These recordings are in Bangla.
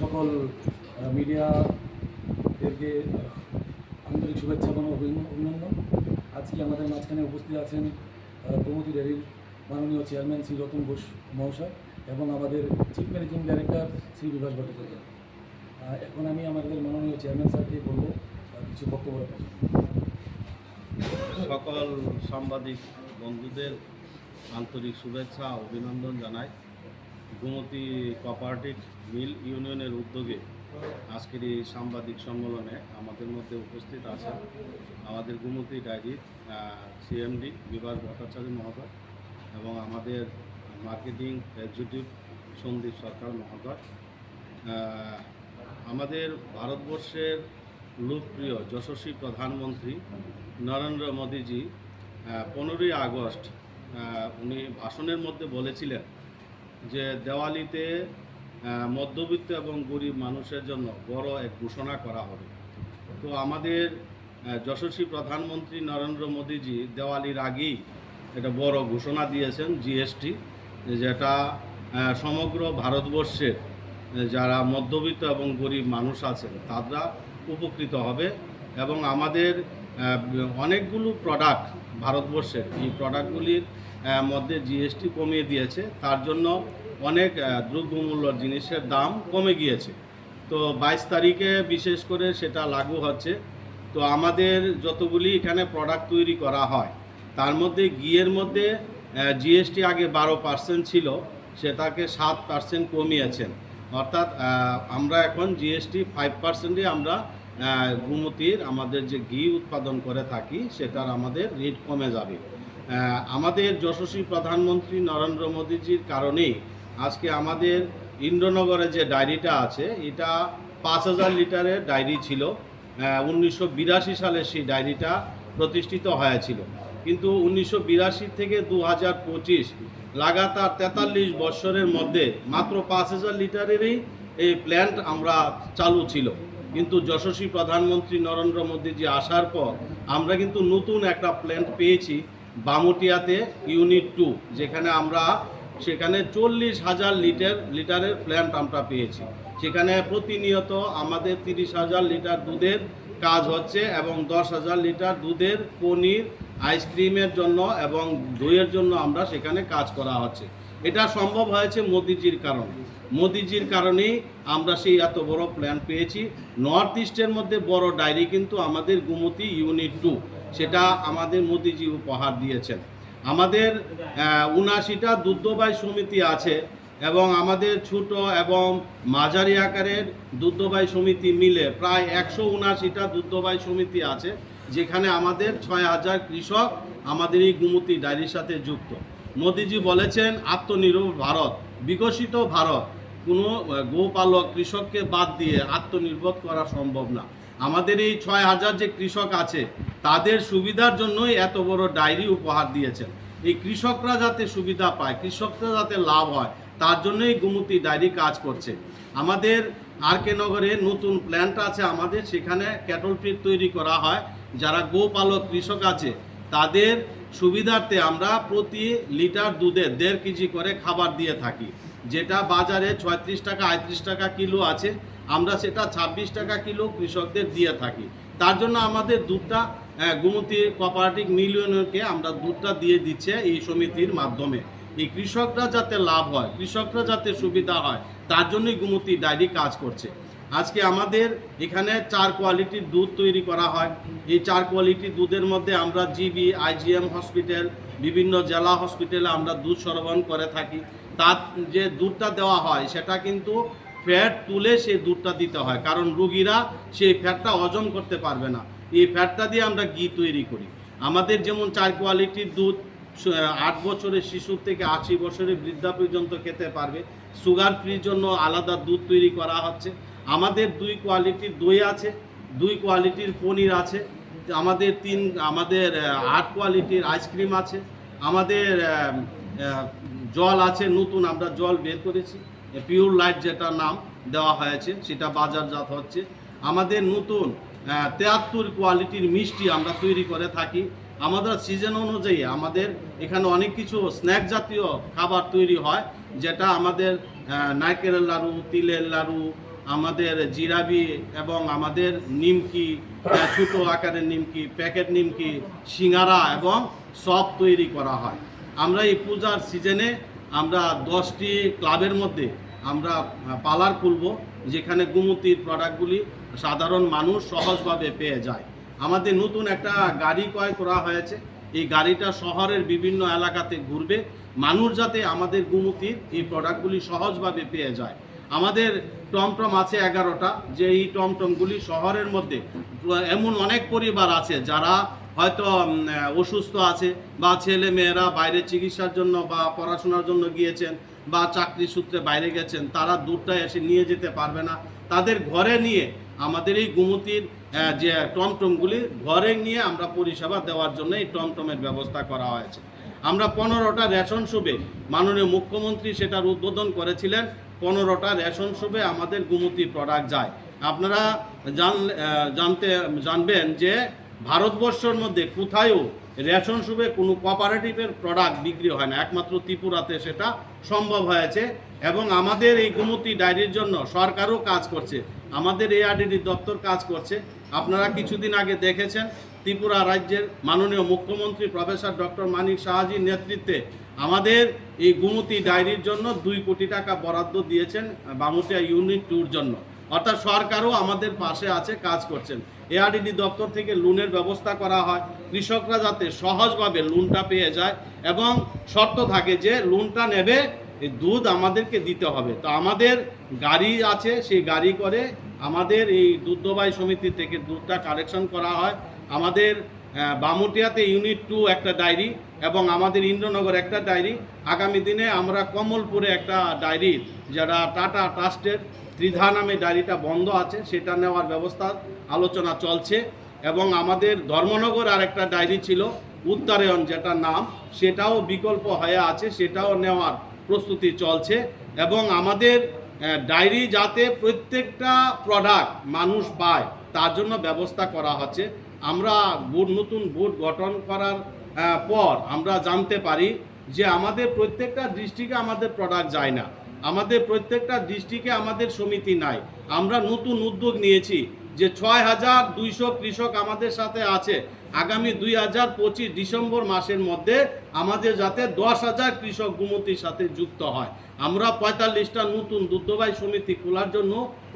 সকল মিডিয়াদেরকে আন্তরিক শুভেচ্ছা এবং অভিন- অভিনন্দন। আজকে আমাদের মাঝখানে উপস্থিত আছেন প্রমতি ডেয়ারির মাননীয় চেয়ারম্যান শ্রী রতন ঘোষ মহাশয় এবং আমাদের chief managing director Shri Bibhas Bhattacharya. এখন আমি আমাদের মাননীয় চেয়ারম্যান স্যারকে বলব কিছু বক্তব্য রাখার সকল সাংবাদিক বন্ধুদের আন্তরিক শুভেচ্ছা, অভিনন্দন জানাই। গোমতী কোঅপারেটিভ মিল ইউনিয়নের উদ্যোগে আজকের এই সাংবাদিক সম্মেলনে আমাদের মধ্যে উপস্থিত আছেন আমাদের গোমতী ডায়েরির সিএমডি বিভাস ভট্টাচার্য মহোদয় এবং আমাদের মার্কেটিং এক্সিকিউটিভ সন্দীপ সরকার মহোদয়। আমাদের ভারতবর্ষের লোকপ্রিয়, যশস্বী প্রধানমন্ত্রী নরেন্দ্র মোদীজি পনেরোই আগস্ট উনি ভাষণের মধ্যে বলেছিলেন যে দেওয়ালিতে মধ্যবিত্ত এবং গরিব মানুষের জন্য বড় এক ঘোষণা করা হবে। তো আমাদের যশস্বী প্রধানমন্ত্রী নরেন্দ্র মোদীজি দেওয়ালির আগেই একটা বড় ঘোষণা দিয়েছেন, জিএসটি, যেটা সমগ্র ভারতবর্ষের, যারা মধ্যবিত্ত এবং গরিব মানুষ আছেন, তারা উপকৃত হবে এবং আমাদের অনেকগুলো প্রোডাক্ট ভারতবর্ষের। এই প্রোডাক্টগুলির মধ্যে জিএসটি কমিয়ে দিয়েছে। তার জন্য অনেক আহ, দ্রব্যমূল্যর জিনিসের দাম কমে গিয়েছে। তো বাইশ তারিখে বিশেষ করে সেটা লাগু হচ্ছে। তো আমাদের যতগুলি এখানে প্রোডাক্ট তৈরি করা হয় তার মধ্যে গিয়ের মধ্যে জিএসটি আগে বারো পার্সেন্ট ছিল সেটাকে সাত পার্সেন্ট কমিয়েছেন। অর্থাৎ আমরা এখন জিএসটি ফাইভ পার্সেন্টে আমরা গুমতির আমাদের যে ঘি উৎপাদন করে থাকি, সেটার আমাদের রেট কমে যাবে। আমাদের যশস্বী প্রধানমন্ত্রী নরেন্দ্র মোদীজির কারণেই আজকে আমাদের ইন্দ্রনগরে যে ডায়েরিটা আছে, এটা পাঁচ হাজার লিটারের ডায়েরি ছিল। উনিশশো বিরাশি সালে সেই ডায়েরিটা প্রতিষ্ঠিত হয়েছিল। কিন্তু উনিশশো বিরাশি থেকে দু হাজার পঁচিশ লাগাতার তেতাল্লিশ বৎসরের মধ্যে মাত্র পাঁচ হাজার লিটারেরই এই প্ল্যান্ট আমরা চালু ছিল। কিন্তু যশস্বী প্রধানমন্ত্রী নরেন্দ্র মোদীজি আসার পর আমরা কিন্তু নতুন একটা প্ল্যান্ট পেয়েছি বামুটিয়াতে ইউনিট টু যেখানে আমরা সেখানে চল্লিশ হাজার লিটার, লিটারের প্ল্যান্ট আমরা পেয়েছি। সেখানে প্রতিনিয়ত আমাদের তিরিশ হাজার লিটার দুধের কাজ হচ্ছে এবং দশ হাজার লিটার দুধের পনির আইসক্রিমের জন্য এবং দইয়ের জন্য আমরা সেখানে কাজ করা হচ্ছে। এটা সম্ভব হয়েছে মোদিজির কারণে। মোদিজির কারণেই আমরা সেই এত বড় প্ল্যান পেয়েছি। নর্থ ইস্টের মধ্যে বড় ডায়েরি কিন্তু আমাদের গুমতি ইউনিট টু সেটা আমাদের মোদিজি উপহার দিয়েছেন। আমাদের উনাশিটা দুগ্ধবাই সমিতি আছে এবং আমাদের ছোট এবং মাঝারি আকারের দুগ্ধবাই সমিতি মিলে প্রায় একশো উনাশিটা দুগ্ধবাই সমিতি আছে, যেখানে আমাদের ছয় হাজার কৃষক আমাদের এই গুমতি ডায়েরির সাথে যুক্ত। মোদিজি বলেছেন আত্মনির্ভর ভারত, বিকশিত ভারত। কোনো গোপালক কৃষককে বাদ দিয়ে আত্মনির্ভর করা সম্ভব না। আমাদের এই ছয় হাজার যে কৃষক আছে, তাদের সুবিধার জন্যই এত বড় ডায়েরি উপহার দিয়েছেন। এই কৃষকরা যাতে সুবিধা পায়, কৃষকরা যাতে লাভ হয়, তার জন্যই গুমতি ডায়েরি কাজ করছে। আমাদের আর কে নগরে নতুন প্ল্যান্ট আছে আমাদের, সেখানে ক্যাটল ফিড তৈরি করা হয়। যারা গোপালক কৃষক আছে, তাদের সুবিধার্থে আমরা প্রতি লিটার দুধে দেড় কেজি করে খাবার দিয়ে থাকি। যেটা বাজারে ছয়ত্রিশ টাকা, আটত্রিশ টাকা কিলো আছে, আমরা সেটা ছাব্বিশ টাকা কিলো কৃষকদের দিয়ে থাকি। তার জন্য আমাদের দুধটা গুমতি কোঅপারেটিভ মিলিয়নকে আমরা দুধটা দিয়ে দিচ্ছে এই সমিতির মাধ্যমে। এই কৃষকরা যাতে লাভ হয়, কৃষকরা যাতে সুবিধা হয়, তার জন্যই গুমতি ডায়েরি কাজ করছে। আজকে আমাদের এখানে চার কোয়ালিটির দুধ তৈরি করা হয়। এই চার কোয়ালিটির দুধের মধ্যে আমরা জিবি আইজিএম হসপিটাল, বিভিন্ন জেলা হসপিটালে আমরা দুধ সরবরাহ করে থাকি। তার যে দুধটা দেওয়া হয়, সেটা কিন্তু ফ্যাট তুলে সেই দুধটা দিতে হয়। কারণ রুগীরা সেই ফ্যাটটা হজম করতে পারবে না। এই ফ্যাটটা দিয়ে আমরা ঘি তৈরি করি। আমাদের যেমন চার কোয়ালিটির দুধ আট বছরের শিশু থেকে আশি বছরের বৃদ্ধা পর্যন্ত খেতে পারবে। সুগার ফ্রির জন্য আলাদা দুধ তৈরি করা হচ্ছে। আমাদের দুই কোয়ালিটির দই আছে, দুই কোয়ালিটির পনির আছে, আমাদের তিন, আমাদের আট কোয়ালিটির আইসক্রিম আছে, আমাদের জল আছে, নতুন আমরা জল বের করেছি পিওর লাইট যেটা নাম দেওয়া হয়েছে, সেটা বাজারজাত হচ্ছে। আমাদের নতুন তেয়াত্তর কোয়ালিটির মিষ্টি আমরা তৈরি করে থাকি। আমাদের সিজন অনুযায়ী আমাদের এখানে অনেক কিছু স্ন্যাক জাতীয় খাবার তৈরি হয়, যেটা আমাদের নারকেলের লাড়ু, তিলের লাড়ু আমাদের জিরাবি এবং আমাদের নিমকি ছোটো আকারের নিমকি প্যাকেট নিমকি সিঙ্গারা এবং সব তৈরি করা হয়। আমরা এই পূজার সিজনে আমরা দশটি ক্লাবের মধ্যে আমরা আহ, পার্লার খুলব যেখানে গুমতির প্রোডাক্টগুলি সাধারণ মানুষ সহজভাবে পেয়ে যায়। আমাদের নতুন একটা গাড়ি ক্রয় করা হয়েছে। এই গাড়িটা শহরের বিভিন্ন এলাকাতে ঘুরবে। মানুষ যাতে আমাদের গুমতির এই প্রোডাক্টগুলি সহজভাবে পেয়ে যায়। আমাদের টমটম আছে এগারোটা। যে এই টমটমগুলি শহরের মধ্যে, এমন অনেক পরিবার আছে যারা হয়তো অসুস্থ আছে বা ছেলে মেয়েরা বাইরে চিকিৎসার জন্য বা পড়াশোনার জন্য গিয়েছেন বা চাকরি সূত্রে বাইরে গেছেন, তারা দূরটা এসে নিয়ে যেতে পারবে না। তাদের ঘরে নিয়ে আমাদের এই গুমতির যে টমটমগুলি, ঘরে নিয়ে আমরা পরিষেবা দেওয়ার জন্য এই টমটমের ব্যবস্থা করা হয়েছে। আমরা পনেরোটা রেশন শুবে মাননীয় মুখ্যমন্ত্রী সেটার উদ্বোধন করেছিলেন। পনেরোটা রেশন শুবে আমাদের গুমতি প্রোডাক্ট যায়। আপনারা জান জানতে, জানবেন যে ভারতবর্ষের মধ্যে কোথায়ও রেশন শুবে কোনো কোঅপারেটিভের প্রোডাক্ট বিক্রি হয় না। একমাত্র ত্রিপুরাতে সেটা সম্ভব হয়েছে এবং আমাদের এই গুমতি ডায়েরির জন্য সরকারও কাজ করছে, আমাদের এআরডিডি দপ্তর কাজ করছে। আপনারা কিছুদিন আগে দেখেছেন, ত্রিপুরা রাজ্যের মাননীয় মুখ্যমন্ত্রী প্রফেসর ডক্টর মানিক শাহাজির নেতৃত্বে আমাদের এই গুমতি ডায়েরির জন্য দুই কোটি টাকা বরাদ্দ দিয়েছেন বামুটিয়া ইউনিট টুর জন্য। অর্থাৎ সরকারও আমাদের পাশে আছে, কাজ করছেন। এআরডিডি দপ্তর থেকে লোনের ব্যবস্থা করা হয়। কৃষকরা যাতে সহজভাবে লোনটা পেয়ে যায় এবং শর্ত থাকে যে লোনটা নেবে দুধ আমাদেরকে দিতে হবে। তো আমাদের গাড়ি আছে, সেই গাড়ি করে আমাদের এই দুগ্ধবাহী সমিতি থেকে দুধটা কালেকশন করা হয়। আমাদের বামুটিয়াতে ইউনিট টু একটা ডায়েরি এবং আমাদের ইন্দ্রনগর একটা ডায়েরি আগামী দিনে আমরা কমলপুরে একটা ডায়েরি যারা টাটা ট্রাস্টের ত্রিধা নামে ডায়েরিটা বন্ধ আছে, সেটা নেওয়ার ব্যবস্থা আলোচনা চলছে। এবং আমাদের ধর্মনগর আর একটা ডায়েরি ছিল, উত্তরায়ণ যেটা নাম, সেটাও বিকল্প হয়ে আছে, সেটাও নেওয়ার প্রস্তুতি চলছে। এবং আমাদের ডায়েরি যাতে প্রত্যেকটা প্রোডাক্ট মানুষ পায়, তার জন্য ব্যবস্থা করা হচ্ছে। আমরা বোর্ড, নতুন বোর্ড গঠন করার পর আমরা জানতে পারি যে আমাদের প্রত্যেকটা ডিস্ট্রিক্টে আমাদের প্রোডাক্ট যায় না। আমাদের প্রত্যেকটা ডিস্ট্রিক্টে আমাদের সমিতি নাই। আমরা নতুন উদ্যোগ নিয়েছি যে ছয় হাজার দুইশো কৃষক আমাদের সাথে আছে। আগামী দুই হাজার পঁচিশ ডিসেম্বর মাসের মধ্যে আমাদের যাতে দশ হাজার কৃষক গুমতির সাথে যুক্ত হয়। আমরা পঁয়তাল্লিশটা নতুন দুগ্ধবাহী সমিতি খোলার জন্য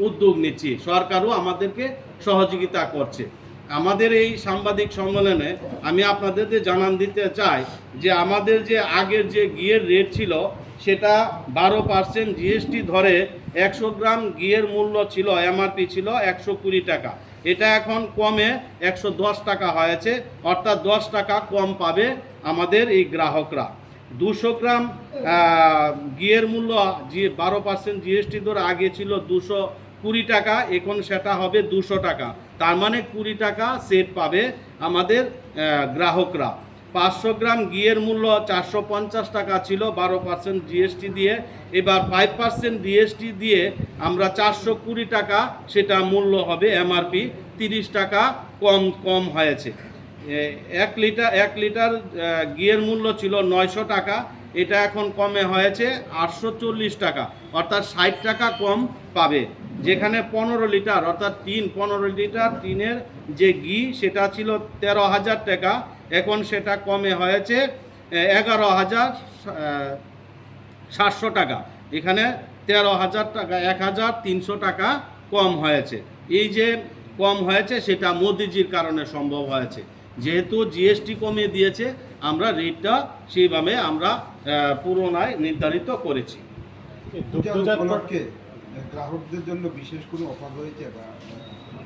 উদ্যোগ নিচ্ছি। সরকারও আমাদেরকে সহযোগিতা করছে। আমাদের এই সাংবাদিক সম্মেলনে আমি আপনাদেরকে জানান দিতে চাই যে আমাদের যে আগের যে গিয়ের রেট ছিল, সেটা বারো পার্সেন্ট জিএসটি ধরে একশো গ্রাম গিয়ের মূল্য ছিল এমআরপি ছিল একশো কুড়ি টাকা। এটা এখন কমে একশো দশ টাকা হয়েছে, অর্থাৎ দশ টাকা কম পাবে আমাদের এই গ্রাহকরা। দুশো গ্রাম গিয়ের মূল্য জি বারো পার্সেন্ট জিএসটি ধরে আগে ছিল দুশো কুড়ি টাকা, এখন সেটা হবে দুশো টাকা। তার মানে কুড়ি টাকা সেট পাবে আমাদের গ্রাহকরা। পাঁচশো গ্রাম ঘিয়ের মূল্য চারশো পঞ্চাশ টাকা ছিল, বারো পার্সেন্ট জিএসটি দিয়ে। এবার ফাইভ পার্সেন্ট জিএসটি দিয়ে আমরা চারশো কুড়ি টাকা, সেটা মূল্য হবে এমআরপি তিরিশ টাকা কম কম হয়েছে। এক লিটার এক লিটার ঘিয়ের মূল্য ছিল নয়শো টাকা, এটা এখন কমে হয়েছে আটশো চল্লিশ টাকা। অর্থাৎ ষাট টাকা কম পাবে। যেখানে পনেরো লিটার, অর্থাৎ তিন, পনেরো লিটার টিনের যে ঘি, সেটা ছিল তেরো হাজার টাকা। এখন সেটা কমে হয়েছে এগারো হাজার সাতশো টাকা। এখানে তেরো হাজার টাকা, এক হাজার তিনশো টাকা কম হয়েছে। এই যে কম হয়েছে, সেটা মোদিজির কারণে সম্ভব হয়েছে। যেহেতু জিএসটি কমিয়ে দিয়েছে, আমরা রেটটা সেইভাবে আমরা পুরোনায় নির্ধারিত করেছি। গ্রাহকদের জন্য বিশেষ কোনো অফার রয়েছে বা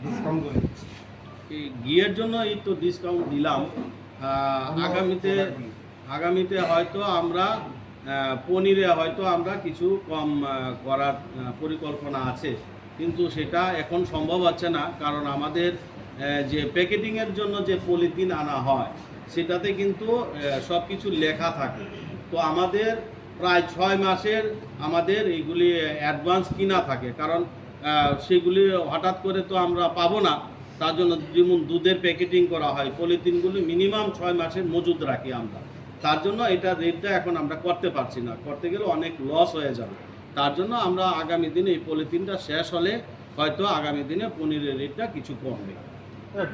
ডিসকাউন্ট রয়েছে? ঘিয়ের জন্য এই তো ডিসকাউন্ট দিলাম আগামীতে আগামীতে হয়তো আমরা পনিরে হয়তো আমরা কিছু কম করার পরিকল্পনা আছে। কিন্তু সেটা এখন সম্ভব হচ্ছে না, কারণ আমাদের যে প্যাকেটিংয়ের জন্য যে পলিথিন আনা হয়, সেটাতে কিন্তু সব কিছু লেখা থাকে। তো আমাদের প্রায় ছয় মাসের আমাদের এইগুলি অ্যাডভান্স কিনা থাকে। কারণ সেগুলি হঠাৎ করে তো আমরা পাবো না। তার জন্য যেমন দুধের প্যাকেটিং করা হয়, পলিথিনগুলি মিনিমাম ছয় মাসের মজুদ রাখি আমরা। তার জন্য এটা রেটটা এখন আমরা করতে পারছি না। করতে গেলে অনেক লস হয়ে যাবে। তার জন্য আমরা আগামী দিনে এই পলিথিনটা শেষ হলে হয়তো আগামী দিনে পনিরের রেটটা কিছু কমবে।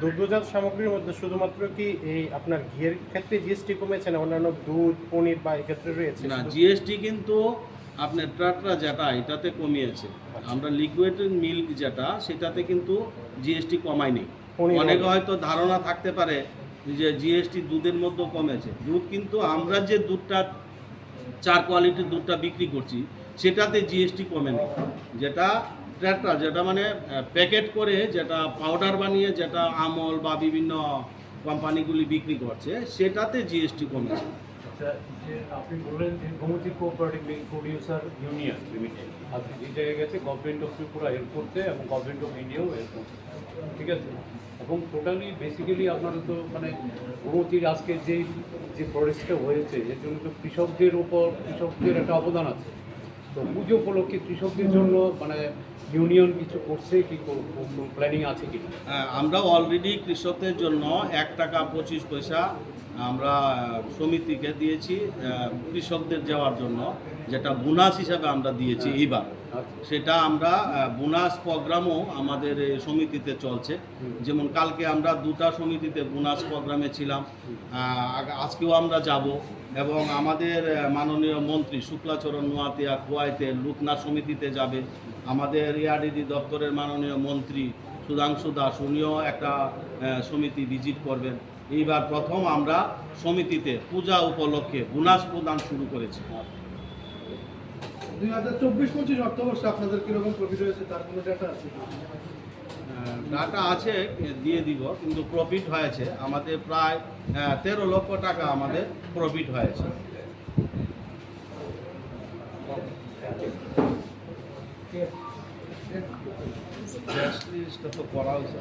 দুগ্ধজাত সামগ্রীর মধ্যে শুধুমাত্র কি এই আপনার ঘিয়ের ক্ষেত্রে জিএসটি কমেছে না অন্যান্য দুধ পনির বা এই ক্ষেত্রে রয়েছে? না জিএসটি কিন্তু আপনার ট্রাটরা যেটা এটাতে কমিয়েছে। আমরা লিকুইড মিল্ক যেটা সেটাতে কিন্তু জিএসটি কমায়নি। অনেকে হয়তো ধারণা থাকতে পারে যে জিএসটি দুধের মধ্যে কমেছে। দুধ কিন্তু আমরা যে দুধটা চার কোয়ালিটির দুধটা বিক্রি করছি সেটাতে জিএসটি কমেনি। যেটা ট্র্যাক্টর যেটা মানে প্যাকেট করে যেটা পাউডার বানিয়ে যেটা আমল বা বিভিন্ন কোম্পানিগুলি বিক্রি করছে, সেটাতে জিএসটি কমেছে। আচ্ছা আপনি বললেন ইউনিয়ন লিমিটেড গেছে গভর্নমেন্ট হেল্প করতে এবং গভর্নমেন্ট অফ করতে ঠিক আছে? এবং টোটালি বেসিক্যালি আপনারা তো মানে যে হয়েছে, এর জন্য কৃষকদের উপর কৃষকদের একটা অবদান আছে। তো পুজো উপলক্ষে কৃষকদের জন্য মানে ইউনিয়ন কিছু করছে কি প্ল্যানিং আছে কি আমরা অলরেডি কৃষকদের জন্য এক টাকা পঁচিশ পয়সা আমরা সমিতিকে দিয়েছি কৃষকদের যাওয়ার জন্য। যেটা বোনাস হিসাবে আমরা দিয়েছি এইবার। আচ্ছা। সেটা আমরা বোনাস প্রোগ্রামও আমাদের সমিতিতে চলছে। যেমন কালকে আমরা দুটা সমিতিতে বোনাস প্রোগ্রামে ছিলাম। আজকেও আমরা যাব এবং আমাদের মাননীয় মন্ত্রী শুক্লাচরণ নোয়াতিয়া কুয়াইতে লুকনা সমিতিতে যাবে। আমাদের এআরডিডি দপ্তরের মাননীয় মন্ত্রী সুধাংশু দাস উনিও একটা সমিতি ভিজিট করবেন। এইবার প্রথম আমরা সমিতিতে পূজা উপলক্ষে বোনাস প্রদান শুরু করেছি। দুই হাজার চব্বিশ পঁচিশ অর্থবর্ষে আপনাদের কীরকম প্রফিট হয়েছে তার কোনো ডেটা আছে? ডাটা আছে দিয়ে দিব কিন্তু প্রফিট হয়েছে। আমাদের প্রায় তেরো লক্ষ টাকা আমাদের প্রফিট হয়েছে। তো করা হয়েছে।